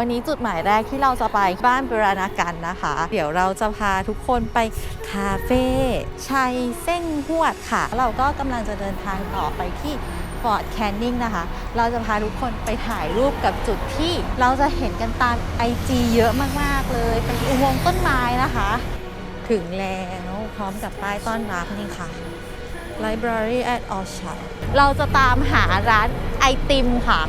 วันนี้จุดหมายแรกที่เราจะไปบ้านบราณากันนะคะ เดี๋ยวเราจะพาทุกคนไปคาเฟ่ชัยเส้งหวดค่ะ เราก็กำลังจะเดินทางต่อไปที่ฟอร์ดแคนนิงนะคะ เราจะพาทุกคนไปถ่ายรูปกับจุดที่เราจะเห็นกันตามไอจีเยอะมาก ๆ เลย เป็นอุโมงค์ต้นไม้นะคะ ถึงแล้วพร้อมกับป้ายต้อนรับนี่ค่ะ Library at Orchard เราจะตามหาร้านไอติมค่ะ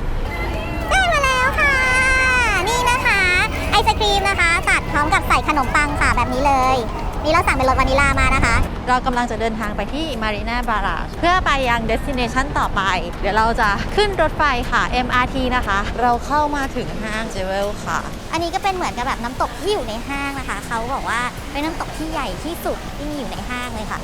ไอศครีมนะคะ ตัดพร้อมกับใส่ขนมปังค่ะแบบนี้เลย นี่เราสั่งเป็นรสวานิลามานะคะ เรากำลังจะเดินทางไปที่มารีนาบาราเพื่อไปยังเดสติเนชันต่อไป เดี๋ยวเราจะขึ้นรถไฟค่ะ MRT นะคะ เราเข้ามาถึงห้างเจเวลค่ะ อันนี้ก็เป็นเหมือนกับแบบน้ำตกที่อยู่ในห้างนะคะ เขาบอกว่าเป็นน้ำตกที่ใหญ่ที่สุดที่มีอยู่ในห้างเลยค่ะ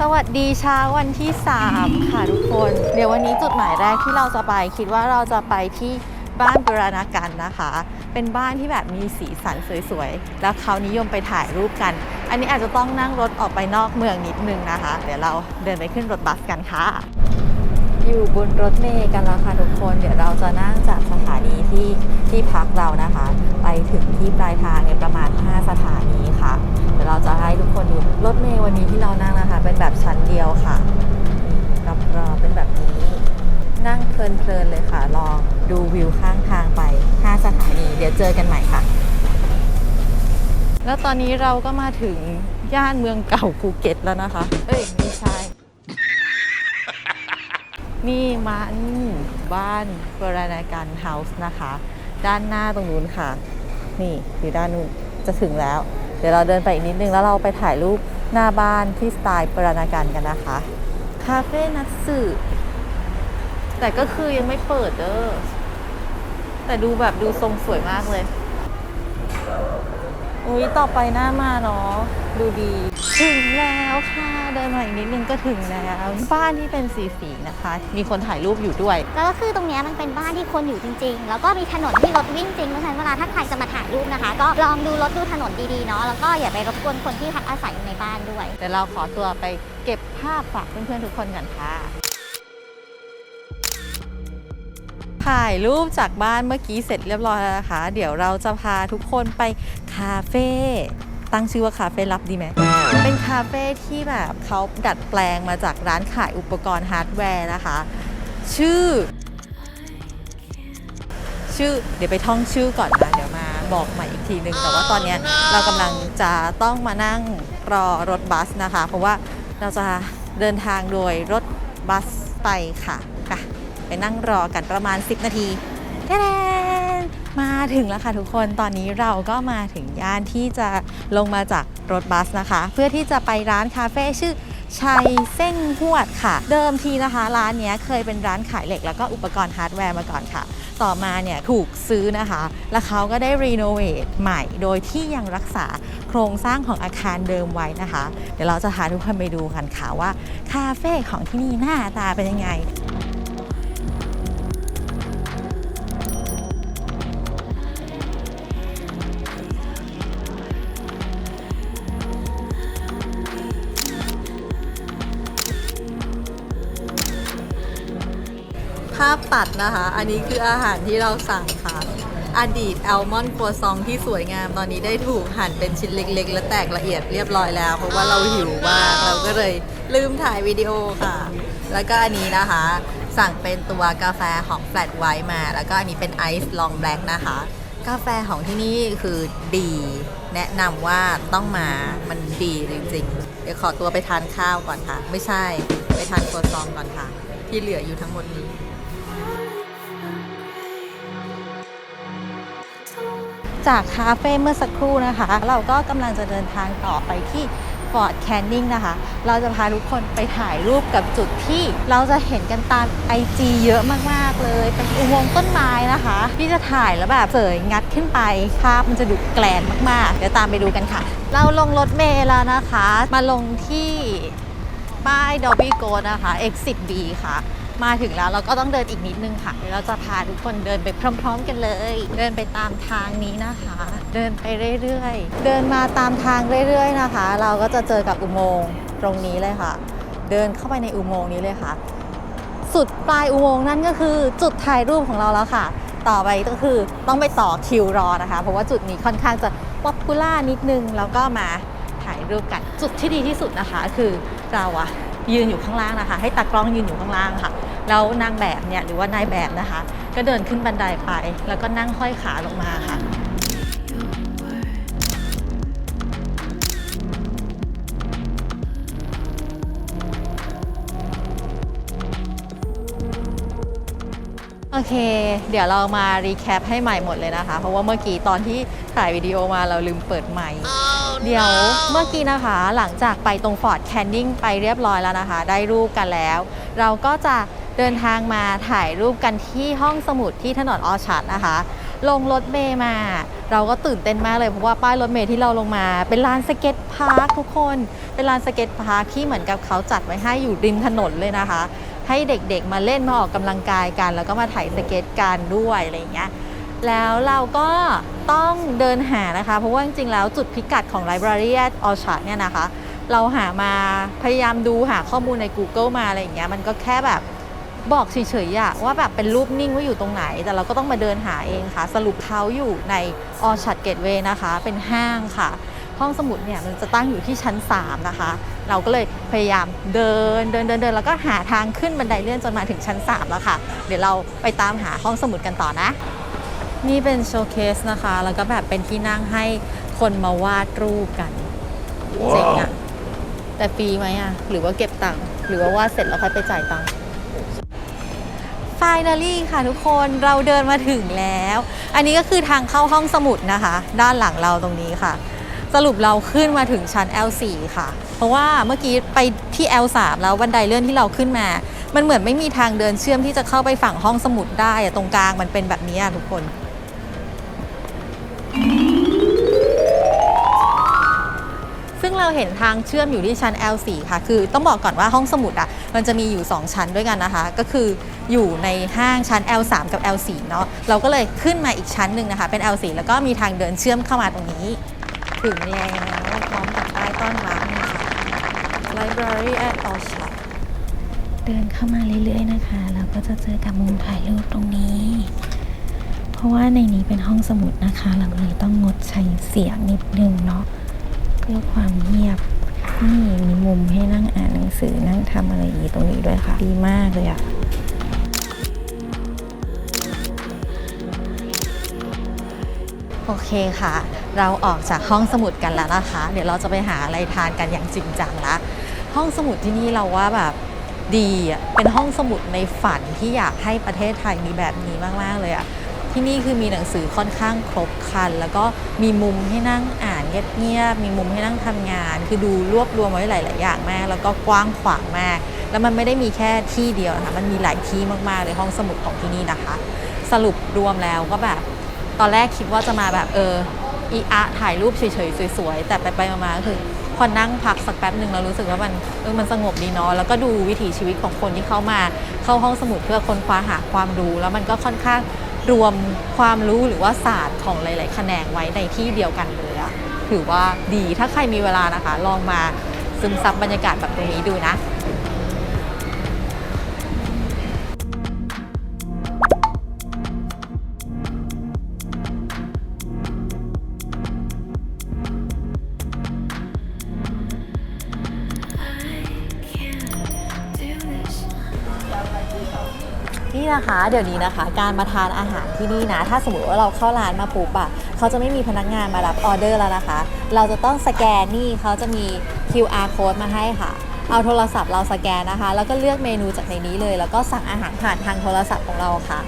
สวัสดีเช้าวันที่ 3 ค่ะทุกคน เดี๋ยววันนี้จุดหมายแรกที่เราจะไปคิดว่าเราจะไปที่ บ้านบรณากันนะคะ เป็นบ้านที่แบบมีสีสันสวยๆ แล้วเขานิยมไปถ่ายรูปกัน อันนี้อาจจะต้องนั่งรถออกไปนอกเมืองนิดนึงนะคะ เดี๋ยวเราเดินไปขึ้นรถบัสกันค่ะ อยู่บนรถเมล์กันแล้วค่ะทุกคน เดี๋ยวเราจะนั่งจากสถานีที่ที่พักเรานะคะ ไปถึงที่ปลายทางเนี่ยประมาณ 5 สถานีค่ะ เดี๋ยวเราจะให้ทุกคนดูรถเมล์วันนี้ที่เรานั่งนะคะ เป็นแบบชั้นเดียวค่ะ เพลินๆเลยค่ะ ลองดูวิวข้างทางไป 5 สถานี เดี๋ยวเจอกันใหม่ค่ะ แล้วตอนนี้เราก็มาถึงย่านเมืองเก่าภูเก็ตแล้วนะคะ เอ้ยไม่ใช่ นี่มันบ้านบรณาการเฮาส์นะคะ ด้านหน้าตรงนู้นค่ะ นี่อยู่ด้านนู้นจะถึงแล้ว เดี๋ยวเราเดินไปอีกนิดนึงแล้วเราไปถ่ายรูปหน้าบ้านที่สไตล์บรณาการกันนะคะ คาเฟ่นัตสึ แต่ก็คือยังไม่เปิดเด้อ แต่ดูแบบดูทรงสวยมากเลย อุ้ยต่อไปหน้ามาเนาะดูดี ถึงแล้วค่ะ เดินมาอีกนิดนึงก็ถึงแล้ว บ้านที่เป็นสีสีๆนะคะ มีคนถ่ายรูปอยู่ด้วย แล้วก็คือตรงเนี้ยมันเป็นบ้านที่คนอยู่จริง ๆ แล้วก็มีถนนที่รถวิ่งจริงเพราะฉะนั้นเวลาถ้าใครจะมาถ่ายรูปนะคะ ก็ลองดูรถดูถนนดีๆเนาะ แล้วก็อย่าไปรบกวนคนที่พักอาศัยอยู่ในบ้านด้วยเดี๋ยวเราขอตัวไปเก็บภาพฝากเพื่อนๆทุกคนกันค่ะ ถ่ายรูปจากบ้านเมื่อกี้เสร็จเรียบร้อยแล้วนะคะ เดี๋ยวเราจะพาทุกคนไปคาเฟ่ตั้งชื่อว่าคาเฟ่ลับดีไหมเป็นคาเฟ่ที่แบบเขาดัดแปลงมาจากร้านขายอุปกรณ์ฮาร์ดแวร์นะคะ ชื่อ ชื่อเดี๋ยวไปท่องชื่อก่อนนะเดี๋ยวมาบอกใหม่อีกทีนึง แต่ว่าตอนเนี้ยเรากำลังจะต้องมานั่งรอรถบัสนะคะ เพราะว่าเราจะเดินทางโดยรถบัสไปค่ะ ไปนั่งรอกันประมาณ 10 นาทีแดนมาถึงแล้วค่ะทุกคนตอนนี้เราก็มาถึงย่านที่จะลงมาจากรถบัสนะคะ เพื่อที่จะไปร้านคาเฟ่ชื่อชัยเส้งหวดค่ะ เดิมทีนะคะ ร้านนี้เคยเป็นร้านขายเหล็กแล้วก็อุปกรณ์ฮาร์ดแวร์มาก่อนค่ะ ต่อมาเนี่ยถูกซื้อนะคะ แล้วเขาก็ได้รีโนเวทใหม่ โดยที่ยังรักษาโครงสร้างของอาคารเดิมไว้นะคะ เดี๋ยวเราจะพาทุกคนไปดูกันค่ะว่า คาเฟ่ของที่นี่หน้าตาเป็นยังไง ภาพตัดนะคะ อันนี้คืออาหารที่เราสั่งค่ะ อดีตแอลมอนด์ครัวซองที่สวยงามตอนนี้ได้ถูกหั่นเป็นชิ้นเล็ก ๆ และแตกละเอียดเรียบร้อยแล้ว เพราะว่าเราหิวมากเราก็เลยลืมถ่ายวิดีโอค่ะ แล้วก็อันนี้นะคะ สั่งเป็นตัวกาแฟของแฟลตไวท์มา แล้วก็อันนี้เป็นไอซ์ลองแบล็กนะคะ กาแฟของที่นี่คือดี แนะนำว่าต้องมามันดีจริงๆ เดี๋ยวขอตัวไปทานข้าวก่อนค่ะ ไม่ใช่ไปทานครัวซองก่อนค่ะ ที่เหลืออยู่ทั้งหมดนี้ จากคาเฟ่เมื่อสักครู่นะคะ เราก็กำลังจะเดินทางต่อไปที่ฟอร์ดแคนนิงนะคะ เราจะพาทุกคนไปถ่ายรูปกับจุดที่เราจะเห็นกันตาม IG เยอะมากๆเลย เป็นอุโมงค์ต้นไม้นะคะ ที่จะถ่ายแล้วแบบเสยงัดขึ้นไป ภาพมันจะดูแกลนมากๆ เดี๋ยวตามไปดูกันค่ะ เราลงรถเมล์แล้วนะคะ มาลงที่ป้ายดอ b บี้โกนะคะ Exit B ค่ะ มาถึงแล้วเราก็ต้องเดินอีกนิดนึงค่ะเดี๋ยวเราจะพาทุกคนเดินไปพร้อม ๆ กันเลย เดินไปตามทางนี้นะคะ เดินไปเรื่อยๆ เดินมาตามทางเรื่อย ๆนะคะ เราก็จะเจอกับอุโมงค์ตรงนี้เลยค่ะ เดินเข้าไปในอุโมงค์นี้เลยค่ะ สุดปลายอุโมงค์นั่นก็คือจุดถ่ายรูปของเราแล้วค่ะ ต่อไปก็คือต้องไปต่อคิวรอนะคะ เพราะว่าจุดนี้ค่อนข้างจะป๊อปปูล่านิดนึงแล้วก็มาถ่ายรูปกันจุดที่ดีที่สุดนะคะ คือเราอะ ยืนอยู่ข้างล่างนะคะ ให้ตากล้องยืนอยู่ข้างล่างค่ะ แล้วนางแบบเนี่ยหรือว่านายแบบนะคะ ก็เดินขึ้นบันไดไป แล้วก็นั่งห้อยขาลงมาค่ะ โอเค เดี๋ยวเรามารีแคปให้ใหม่หมดเลยนะคะ เพราะว่าเมื่อกี้ตอนที่ถ่ายวิดีโอมาเราลืมเปิดใหม่ เดี๋ยวเมื่อกี้นะคะหลังจากไปตรงฟอร์ดแคนนิงไปเรียบร้อยแล้วนะคะ ได้รูปกันแล้ว เราก็จะเดินทางมาถ่ายรูปกันที่ห้องสมุดที่ถนนออชาร์ดนะคะ ลงรถเมย์มา เราก็ตื่นเต้นมากเลยเพราะว่าป้ายรถเมย์ที่เราลงมา เป็นลานสเก็ตพาร์คทุกคน เป็นลานสเก็ตพาร์คที่เหมือนกับเขาจัดไว้ให้อยู่ริมถนนเลยนะคะ ให้เด็กๆมาเล่นมาออกกำลังกายกัน แล้วก็มาถ่ายสเก็ตกันด้วยอะไรอย่างเงี้ยแล้วเราก็ ต้องเดินหานะคะ เพราะว่าจริงๆแล้วจุดพิกัดของ Library at Orchard เนี่ยนะคะ เราหามาพยายามดูหาข้อมูลใน Google มาอะไรอย่างเงี้ยมันก็แค่แบบบอกเฉยๆอะว่าแบบเป็นรูปนิ่งว่าอยู่ตรงไหน แต่เราก็ต้องมาเดินหาเองค่ะ สรุปเขาอยู่ใน Orchard Gateway นะคะ เป็นห้างค่ะ ห้องสมุดเนี่ยมันจะตั้งอยู่ที่ชั้น 3 นะคะ เราก็เลยพยายามเดินเดินเดินเดินแล้วก็หาทางขึ้นบันไดเลื่อนจนมาถึงชั้น 3 แล้วค่ะ เดี๋ยวเราไปตามหาห้องสมุดกันต่อนะ นี่เป็นโชว์เคสนะคะ แล้วก็แบบเป็นที่นั่งให้คนมาวาดรูปกัน เจ๋งอะแต่ฟรีไหมอะหรือว่าเก็บตังค์หรือว่าวาดเสร็จแล้วค่อยไปจ่ายตังค์ Finally ค่ะทุกคนเราเดินมาถึงแล้ว อันนี้ก็คือทางเข้าห้องสมุดนะคะ ด้านหลังเราตรงนี้ค่ะ สรุปเราขึ้นมาถึงชั้น L4 ค่ะ เพราะว่าเมื่อกี้ไปที่ L3 แล้วบันไดเลื่อนที่เราขึ้นมา มันเหมือนไม่มีทางเดินเชื่อมที่จะเข้าไปฝั่งห้องสมุดได้อะตรงกลางมันเป็นแบบนี้อะทุกคน ซึ่งเราเห็นทางเชื่อมอยู่ที่ชั้น L4 ค่ะ คือต้องบอกก่อนว่าห้องสมุดอะมันจะมีอยู่ 2 ชั้นด้วยกันนะคะ ก็คืออยู่ในห้างชั้น L3 กับ L4 เนาะเราก็เลยขึ้นมาอีกชั้นหนึ่งนะคะ เป็น L4 แล้วก็มีทางเดินเชื่อมเข้ามาตรงนี้ ถึงแล้วพร้อมกับป้ายต้อนรับนี่ค่ะ Library at Orchard เดินเข้ามาเรื่อยๆนะคะแล้วก็จะเจอกับมุมถ่ายรูปตรงนี้ เพราะว่าในนี้เป็นห้องสมุดนะคะ เราเลยต้องงดใช้เสียงนิดนึงเนาะ พื่อความเงียบ นี่มีมุมให้นั่งอ่านหนังสือนั่งทำอะไรอย่างนี้ตรงนี้ด้วยค่ะ ดีมากเลยอะโอเคค่ะ เราออกจากห้องสมุดกันแล้วนะคะ เดี๋ยวเราจะไปหาอะไรทานกันอย่างจริงจังละห้องสมุดที่นี่เราว่าแบบดีอะเป็นห้องสมุดในฝันที่อยากให้ประเทศไทยมีแบบนี้มาก ๆ เลยอะ ที่นี่คือมีหนังสือค่อนข้างครบครัน แล้วก็มีมุมให้นั่งอ่านเงียบๆมีมุมให้นั่งทำงาน คือดูรวบรวมไว้หลาย ๆ อย่างมาก แล้วก็กว้างขวางมาก แล้วมันไม่ได้มีแค่ที่เดียวนะคะมันมีหลายที่มากๆเลยห้องสมุดของที่นี่นะคะ สรุปรวมแล้วก็แบบ ตอนแรกคิดว่าจะมาแบบเอออีอะถ่ายรูปเฉยๆสวยๆแต่ไปๆมาๆก็คือพอนั่งพักสักแป๊บหนึ่งเรารู้สึกว่ามันเออมันสงบดีเนาะแล้วก็ดูวิถีชีวิตของคนที่เข้ามาเข้าห้องสมุดเพื่อค้นคว้าหาความรู้ แล้วมันก็ค่อนข้าง รวมความรู้หรือว่าศาสตร์ของหลาย ๆ แขนงไว้ในที่เดียวกันเลยอะถือว่าดีถ้าใครมีเวลานะคะ ลองมาซึมซับบรรยากาศแบบตรงนี้ดูนะ เดี๋ยวนี้นะคะ การมาทานอาหารที่นี่นะ ถ้าสมมติว่าเราเข้าร้านมาปุ๊บอะเขาจะไม่มีพนักงานมารับออเดอร์แล้วนะคะ เราจะต้องสแกนนี่เขาจะมี QR code มาให้ค่ะ เอาโทรศัพท์เราสแกนนะคะ แล้วก็เลือกเมนูจากในนี้เลย แล้วก็สั่งอาหารผ่านทางโทรศัพท์ของเราค่ะ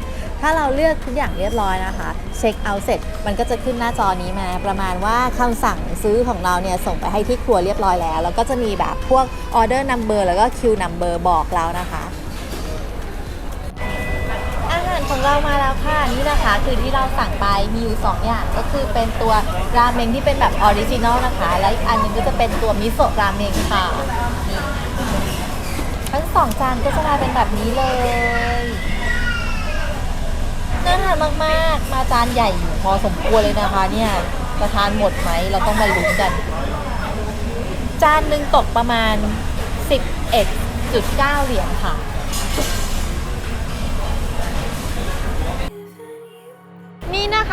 ถ้าเราเลือกทุกอย่างเรียบร้อยนะคะ เช็คเอาท์เสร็จ มันก็จะขึ้นหน้าจอนี้มา ประมาณว่าคำสั่งซื้อของเราเนี่ยส่งไปให้ที่ครัวเรียบร้อยแล้ว แล้วก็จะมีแบบพวกออเดอร์นัมเบอร์แล้วก็คิวนัมเบอร์บอกเรานะคะ ของเรามาแล้วค่ะนี่นะคะคือที่เราสั่งไปมีอยู่2อย่างก็คือเป็นตัวราเมงที่เป็นแบบออริจินอลนะคะ และอีกอันหนึงก็จะเป็นตัวมิโซะราเมงค่ะนี่ทั้งสองจานก็จะมาเป็นแบบนี้เลยน่าทานมากๆ มาจานใหญ่อยู่พอสมควรเลยนะคะเนี่ยจะทานหมดไหมเราต้องมาลุ้นกัน จานหนึ่งตกประมาณ 11.9 เหรียญค่ะ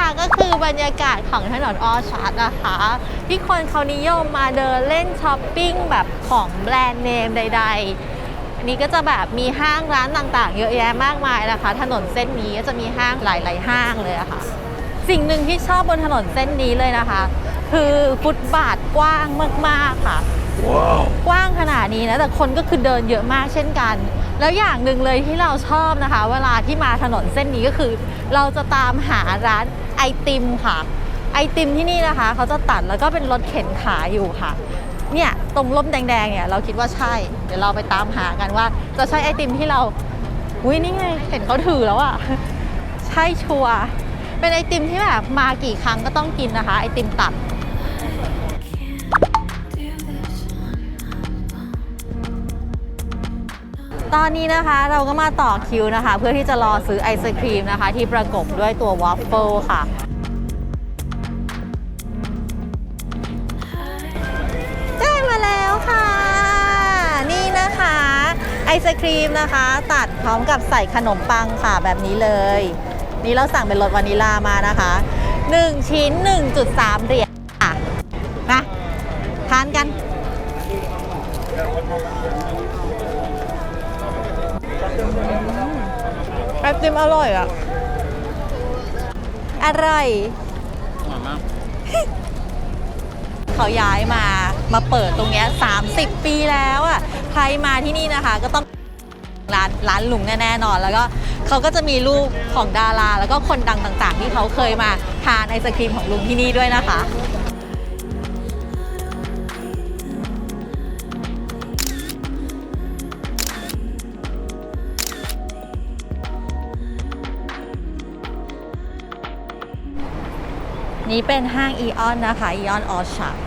คะก็คือบรรยากาศของถนนออชาร์ดนะคะ ที่คนเขานิยมมาเดินเล่นช้อปปิ้งแบบของแบรนด์เนมใด ๆ อันนี้ก็จะแบบมีห้างร้านต่างๆ เยอะแยะมากมายนะคะ ถนนเส้นนี้ก็จะมีห้างหลาย ๆ ห้างเลยอะค่ะ สิ่งหนึ่งที่ชอบบนถนนเส้นนี้เลยนะคะ คือฟุตบาทกว้างมากๆค่ะกว้างขนาดนี้นะแต่คนก็คือเดินเยอะมากเช่นกัน แล้วอย่างหนึ่งเลยที่เราชอบนะคะ เวลาที่มาถนนเส้นนี้ก็คือ เราจะตามหาร้าน ไอติมค่ะ ไอติมที่นี่นะคะเขาจะตัดแล้วก็เป็นรถเข็นขายอยู่ค่ะ เนี่ยตรงร่มแดงๆเนี่ยเราคิดว่าใช่ เดี๋ยวเราไปตามหากันว่า จะใช่ไอติมที่เราอุ้ยนี่ไงเห็นเขาถือแล้วอะใช่ชัวเป็นไอติมที่แบบมากี่ครั้งก็ต้องกินนะคะ ไอติมตัด ตอนนี้นะคะเราก็มาต่อคิวนะคะ เพื่อที่จะรอซื้อไอศครีมนะคะ ที่ประกบด้วยตัววอฟเฟิลค่ะ ได้มาแล้วค่ะ นี่นะคะ ไอศครีมนะคะ ตัดพร้อมกับใส่ขนมปังค่ะแบบนี้เลย นี่เราสั่งเป็นรสวานิลามานะคะ 1 ชิ้น 1.3 เหรียญค่ะมาทานกัน ไอติมอร่อยอะ อร่อยเขาย้ายมามาเปิดตรงเนี้ย30 ปีแล้วอะ ใครมาที่นี่นะคะ ก็ต้องร้านร้านลุงแน่ๆนอน แล้วก็เขาก็จะมีรูปของดารา แล้วก็คนดังต่างๆ ที่เขาเคยมาทานไอศครีมของลุงที่นี่ด้วยนะคะ นี้เป็นห้างอีออนนะคะอีออนออชาร์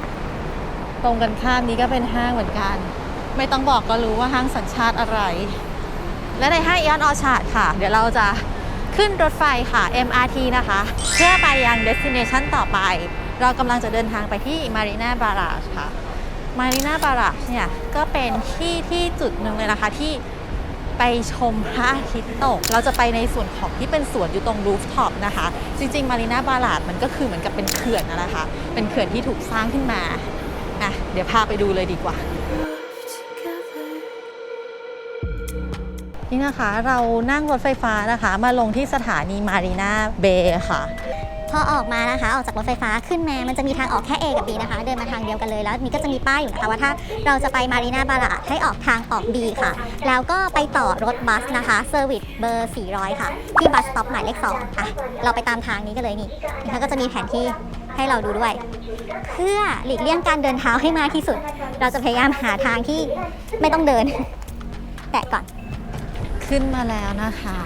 ตรงกันข้ามนี้ก็เป็นห้างเหมือนกัน ไม่ต้องบอกก็รู้ว่าห้างสัญชาติอะไร และในห้างอีออนออชาร์ค่ะ เดี๋ยวเราจะขึ้นรถไฟค่ะ MRT นะคะ เพื่อไปยัง destination ต่อไป เรากำลังจะเดินทางไปที่ Marina Barrage ค่ะ Marina Barrage เนี่ยก็เป็นที่ที่จุดหนึ่งเลยนะคะที่ ไปชมพระอาทิตย์ตก เราจะไปในส่วนของที่เป็นสวนอยู่ตรงรูฟท็อปนะคะ จริง ๆ มารีนาบาลาดมันก็คือเหมือนกับเป็นเขื่อนนั่นแหละคะเป็นเขื่อนที่ถูกสร้างขึ้นมาอะเดี๋ยวพาไปดูเลยดีกว่า นี่นะคะเรานั่งรถไฟฟ้านะคะ มาลงที่สถานีมารีนาเบย์ค่ะ พอออกมานะคะ ออกจากรถไฟฟ้าขึ้นมา มันจะมีทางออกแค่ A กับ B นะคะ เดินมาทางเดียวกันเลย แล้วมีก็จะมีป้ายอยู่นะคะว่าถ้าเราจะไปมารีนาบาลาให้ออกทางออก B ค่ะ แล้วก็ไปต่อรถบัสนะคะเซอร์วิสเบอร์ 400 ค่ะ ที่บัสสต็อปหมายเลข2อะ เราไปตามทางนี้กันเลยนี่นะคะก็จะมีแผนที่ให้เราดูด้วย เพื่อหลีกเลี่ยงการเดินเท้าให้มากที่สุด เราจะพยายามหาทางที่ไม่ต้องเดิน แตะก่อน ขึ้นมาแล้วนะคะ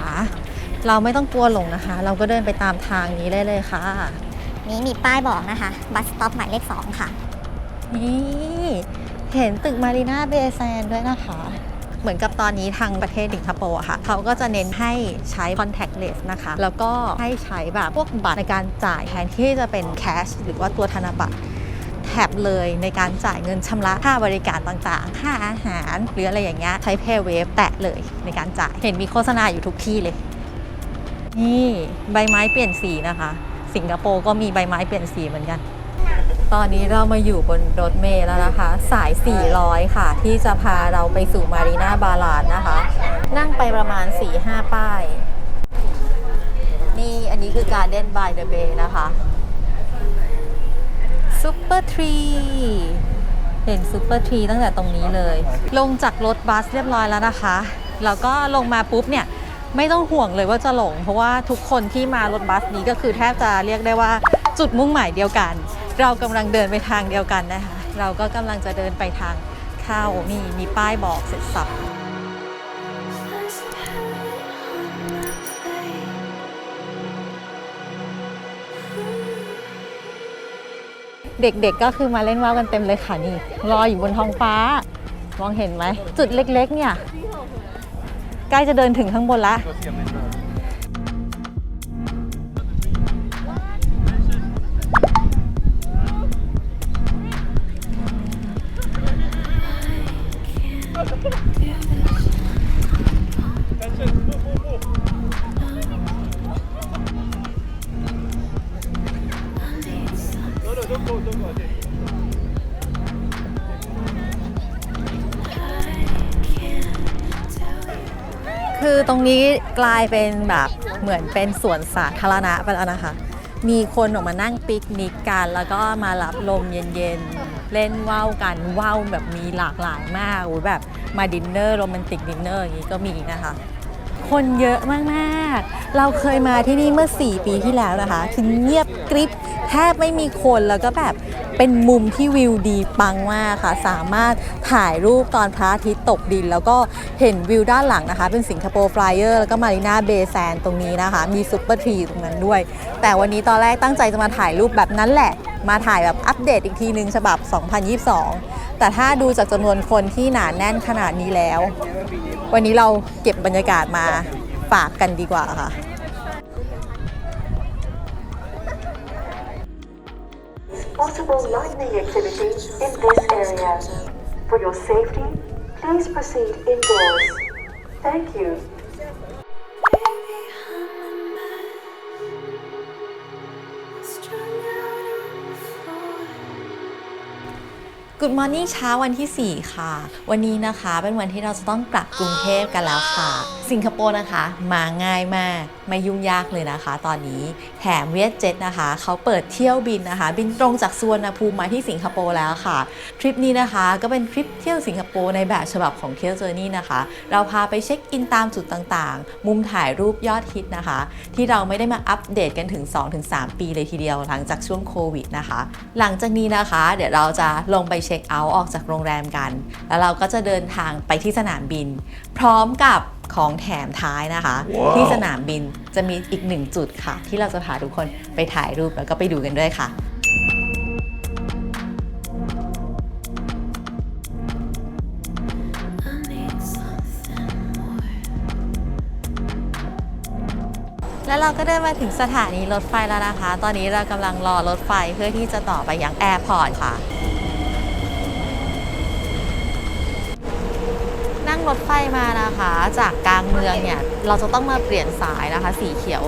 เราไม่ต้องกลัวหลงนะคะ เราก็เดินไปตามทางนี้ได้เลยค่ะ นี้มีป้ายบอกนะคะ บัสสต็อปหมายเลข2ค่ะ นี่เห็นตึกมารีนาเบย์แซนด้วยนะคะ เหมือนกับตอนนี้ทางประเทศสิงคโปร์อะค่ะ เขาก็จะเน้นให้ใช้ contactless นะคะ แล้วก็ให้ใช้แบบพวกบัตรในการจ่ายแทนที่จะเป็น cash หรือว่าตัวธนบัตรแท็บเลยในการจ่ายเงินชำระค่าบริการต่างๆ ค่าอาหาร หรืออะไรอย่างเงี้ยใช้ PayWave แตะเลยในการจ่าย เห็นมีโฆษณาอยู่ทุกที่เลย นี่ใบไม้เปลี่ยนสีนะคะ สิงคโปร์ก็มีใบไม้เปลี่ยนสีเหมือนกัน ตอนนี้เรามาอยู่บนรถเมล์แล้วนะคะ สาย 400 ค่ะ ที่จะพาเราไปสู่มารีนาบาลาดนะคะ นั่งไปประมาณ 4-5 ป้าย นี่อันนี้คือการเด่นบายเดอะเบย์นะคะซูเปอร์ทรีเห็นซูเปอร์ทรีตั้งแต่ตรงนี้เลย ลงจากรถบัสเรียบร้อยแล้วนะคะ แล้วก็ลงมาปุ๊บเนี่ย ไม่ต้องห่วงเลยว่าจะหลง เพราะว่าทุกคนที่มารถบัสนี้ก็คือแทบจะเรียกได้ว่าจุดมุ่งหมายเดียวกัน เรากำลังเดินไปทางเดียวกันนะคะเราก็กำลังจะเดินไปทางเข้านี่มีป้ายบอกเสร็จสับเด็กๆก็คือมาเล่นว่าวกันเต็มเลยค่ะนี่ รออยู่บนท้องฟ้ามองเห็นไหม จุดเล็กๆเนี่ย ใกล้จะเดินถึงข้างบนละ รงนี้กลายเป็นแบบเหมือนเป็นสวนสาธารณะไปแล้วนะคะ มีคนออกมานั่งปิกนิกกัน แล้วก็มารับลมเย็นๆ เล่นว่าวกันว่าวแบบมีหลากหลายมากอุ๊ยแบบมาดินเนอร์โรแมนติกดินเนอร์อย่างนี้ก็มีนะคะ คนเยอะมากๆ เราเคยมาที่นี่เมื่อ 4 ปีที่แล้วนะคะคือเงียบกริบ แทบไม่มีคนแล้วก็แบบเป็นมุมที่วิวดีปังมากค่ะ สามารถถ่ายรูปตอนพระอาทิตย์ตกดิน แล้วก็เห็นวิวด้านหลังนะคะ เป็นสิงคโปร์ฟลายเออร์แล้วก็มารีนาเบย์แซนตรงนี้นะคะ มีซุปเปอร์ทรีตรงนั้นด้วย แต่วันนี้ตอนแรกตั้งใจจะมาถ่ายรูปแบบนั้นแหละ มาถ่ายแบบอัปเดตอีกทีหนึ่งฉบับ 2022 แต่ถ้าดูจากจำนวนคนที่หนาแน่นขนาดนี้แล้ว วันนี้เราเก็บบรรยากาศมาฝากกันดีกว่าค่ะ possible lightning activity in this area. For your safety, please proceed indoors. Thank you. Good Morning เช้าวันที่ 4 ค่ะ วันนี้นะคะเป็นวันที่เราจะต้องกลับกรุงเทพกันแล้วค่ะ สิงคโปร์นะคะ มาง่ายมากไม่ยุ่งยากเลยนะคะ ตอนนี้แถมเวียดเจ็ตนะคะ เขาเปิดเที่ยวบินนะคะ บินตรงจากสุวรรณภูมิมาที่สิงคโปร์แล้วค่ะ ทริปนี้นะคะก็เป็นทริปเที่ยวสิงคโปร์ในแบบฉบับของเที่ยวเจอร์นี่นะคะ เราพาไปเช็คอินตามจุดต่างๆ มุมถ่ายรูปยอดฮิตนะคะ ที่เราไม่ได้มาอัปเดตกันถึง 2-3 ปีเลยทีเดียวหลังจากช่วงโควิดนะคะ หลังจากนี้นะคะ เดี๋ยวเราจะลงไปเช็คเอาท์ออกจากโรงแรมกัน แล้วเราก็จะเดินทางไปที่สนามบิน พร้อมกับ ของแถมท้ายนะคะที่สนามบินจะมีอีกหนึ่งจุดค่ะ ที่เราจะพาทุกคนไปถ่ายรูปแล้วก็ไปดูกันด้วยค่ะแล้วเราก็ได้มาถึงสถานีรถไฟแล้วนะคะ ตอนนี้เรากำลังรอรถไฟเพื่อที่จะต่อไปยังแอร์พอร์ตค่ะ นั่ง รถไฟมานะคะ จากกลางเมืองเนี่ยเราจะต้องมาเปลี่ยนสายนะคะ สีเขียว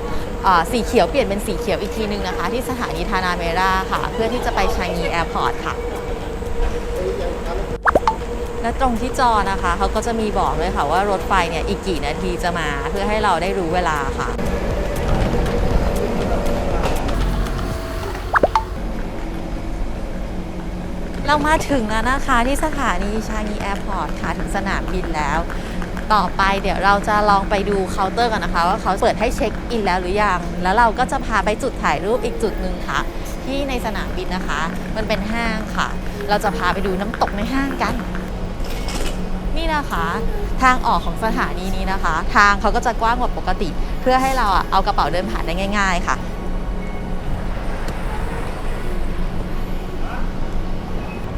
อ่อสีเขียวเปลี่ยนเป็นสีเขียวอีกทีนึงนะคะ ที่สถานีทานาเมราค่ะ เพื่อที่จะไปชายนีแอร์พอร์ตค่ะ และตรงที่จอนะคะเขาก็จะมีบอกเลยค่ะว่ารถไฟเนี่ยอีกกี่นาทีจะมาเพื่อให้เราได้รู้เวลาค่ะ เรามาถึงแล้วนะคะที่สถานีชางีแอร์พอร์ตค่ะถึงสนามบินแล้ว ต่อไปเดี๋ยวเราจะลองไปดูเคาน์เตอร์กันนะคะ ว่าเขาเปิดให้เช็คอินแล้วหรือยัง แล้วเราก็จะพาไปจุดถ่ายรูปอีกจุดหนึ่งค่ะ ที่ในสนามบินนะคะ มันเป็นห้างค่ะ เราจะพาไปดูน้ำตกในห้างกัน นี่นะคะทางออกของสถานีนี้นะคะ ทางเขาก็จะกว้างกว่าปกติ เพื่อให้เราอะเอากระเป๋าเดินผ่านได้ง่าย ๆ ค่ะ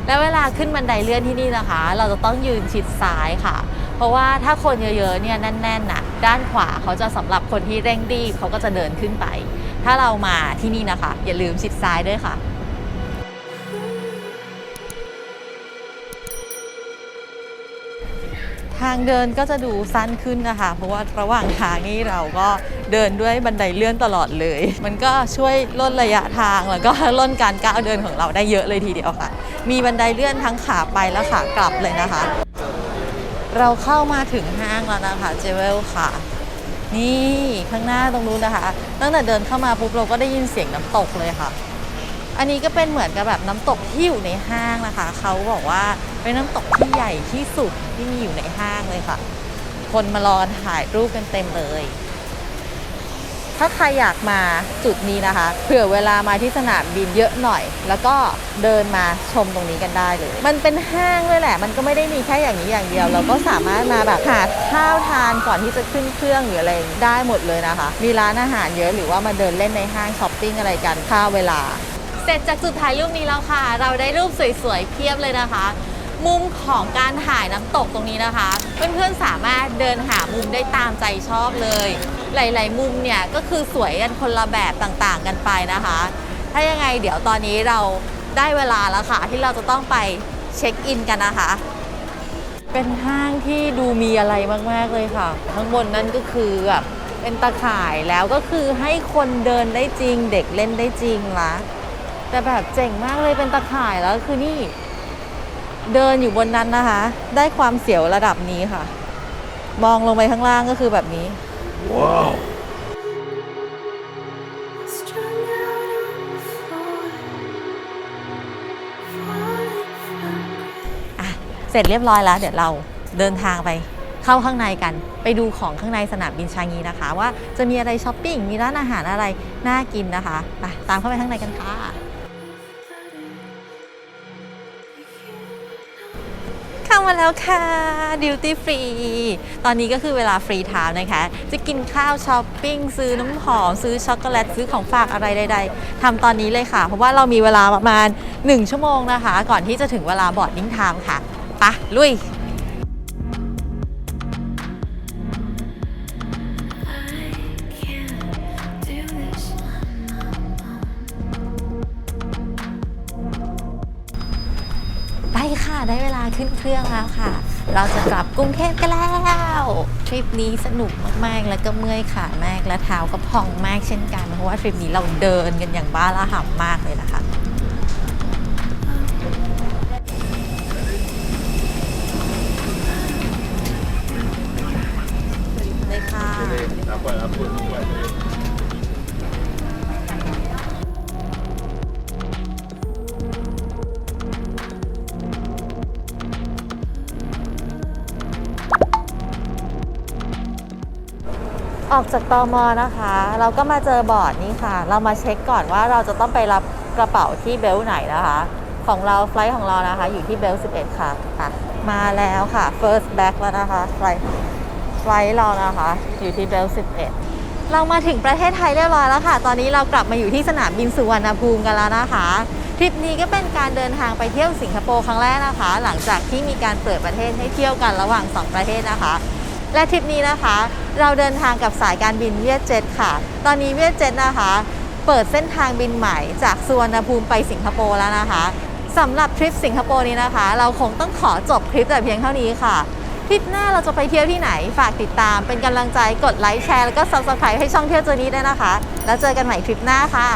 แล้วเวลาขึ้นบันไดเลื่อนที่นี่นะคะ เราจะต้องยืนชิดซ้ายค่ะ เพราะว่าถ้าคนเยอะๆเนี่ยแน่นๆน่ะด้านขวาเขาจะสำหรับคนที่เร่งรีบเขาก็จะเดินขึ้นไป ถ้าเรามาที่นี่นะคะ อย่าลืมชิดซ้ายด้วยค่ะทางเดินก็จะดูสั้นขึ้นนะคะ เพราะว่าระหว่างทางนี่เราก็ เดินด้วยบันไดเลื่อนตลอดเลย มันก็ช่วยลดระยะทางแล้วก็ลดการก้าวเดินของเราได้เยอะเลยทีเดียวค่ะ มีบันไดเลื่อนทั้งขาไปและขากลับเลยนะคะ เราเข้ามาถึงห้างแล้วนะคะเจเวลค่ะนี่ข้างหน้าตรงนู้นนะคะ ตั้งแต่เดินเข้ามาปุ๊บเราก็ได้ยินเสียงน้ำตกเลยค่ะ อันนี้ก็เป็นเหมือนกับแบบน้ำตกที่อยู่ในห้างนะคะ เขาบอกว่าเป็นน้ำตกที่ใหญ่ที่สุดที่มีอยู่ในห้างเลยค่ะ คนมารอถ่ายรูปกันเต็มเลย ถ้าใครอยากมาจุดนี้นะคะ เผื่อเวลามาที่สนามบินเยอะหน่อย แล้วก็เดินมาชมตรงนี้กันได้เลย มันเป็นห้างด้วยแหละ มันก็ไม่ได้มีแค่อย่างนี้อย่างเดียว เราก็สามารถมาแบบหาข้าวทานก่อนที่จะขึ้นเครื่องหรืออะไรได้หมดเลยนะคะ มีร้านอาหารเยอะหรือว่ามาเดินเล่นในห้างช้อปปิ้งอะไรกันค่าเวลา เสร็จจากจุดถ่ายรูปนี้แล้วค่ะ เราได้รูปสวยๆเพียบเลยนะคะ มุมของการถ่ายน้ำตกตรงนี้นะคะ เพื่อนๆสามารถเดินหามุมได้ตามใจชอบเลย หลายๆ มุมเนี่ยก็คือสวยกันคนละแบบต่างๆกันไปนะคะ ถ้ายังไงเดี๋ยวตอนนี้เราได้เวลาแล้วค่ะ ที่เราจะต้องไปเช็คอินกันนะคะ เป็นห้างที่ดูมีอะไรมากๆเลยค่ะ ข้างบนนั่นก็คือแบบเป็นตะข่ายแล้วก็คือให้คนเดินได้จริง เด็กเล่นได้จริงละแต่แบบเจ๋งมากเลยเป็นตะข่ายแล้วคือนี่ เดินอยู่บนนั้นนะคะ ได้ความเสียวระดับนี้ค่ะ มองลงไปข้างล่างก็คือแบบนี้อะ เสร็จเรียบร้อยแล้ว เดี๋ยวเราเดินทางไปเข้าข้างในกัน ไปดูของข้างในสนามบินชางงีนะคะ ว่าจะมีอะไรช้อปปิ้ง มีร้านอาหารอะไรน่ากินนะคะ ไปตามเข้าไปข้างในกันค่ะ มาแล้วค่ะดิวตี้ฟรีตอนนี้ก็คือเวลาฟรีไทม์นะคะ จะกินข้าวช้อปปิ้งซื้อน้ำหอม ซื้อช็อกโกแลตซื้อของฝากอะไรใดๆทำตอนนี้เลยค่ะ เพราะว่าเรามีเวลาประมาณ 1 ชั่วโมงนะคะ ก่อนที่จะถึงเวลาบอร์ดดิ้งไทม์ค่ะไปะลุย แล้วค่ะ เราจะกลับกรุงเทพกันแล้ว ทริปนี้สนุกมากๆ แล้วก็เมื่อยขามากและเท้าก็พองมากเช่นกัน เพราะว่าทริปนี้เราเดินกันอย่างบ้าระห่ำมากเลยนะคะ ออกจากตอมอนะคะ เราก็มาเจอบอร์ดนี้ค่ะ เรามาเช็คก่อนว่าเราจะต้องไปรับกระเป๋าที่เบลต์ไหนนะคะ ของเราไฟล์ของเรานะคะ อยู่ที่เบลต์11 ค่ะค่ะ มาแล้วค่ะ first back แล้วนะคะไฟล์ไฟล์เรานะคะ อยู่ที่เบลต์11 เรามาถึงประเทศไทยเรียบร้อยแล้วค่ะ ตอนนี้เรากลับมาอยู่ที่สนามบินสุวรรณภูมิกันแล้วนะคะทริปนี้ก็เป็นการเดินทางไปเที่ยวสิงคโปร์ครั้งแรกนะคะ หลังจากที่มีการเปิดประเทศให้เที่ยวกันระหว่าง 2 ประเทศนะคะ และทริปนี้นะคะ เราเดินทางกับสายการบินเวียดเจ็ตค่ะ ตอนนี้เวียดเจ็ตนะคะ เปิดเส้นทางบินใหม่จากสุวรรณภูมิไปสิงคโปร์แล้วนะคะสำหรับทริปสิงคโปร์นี้นะคะ เราคงต้องขอจบคลิปแต่เพียงเท่านี้ค่ะทริปหน้าเราจะไปเที่ยวที่ไหนฝากติดตามเป็นกำลังใจกดไลค์แชร์แล้วก็ subscribe ให้ช่องเที่ยวเจอนี้ด้วยนะคะ แล้วเจอกันใหม่ทริปหน้าค่ะ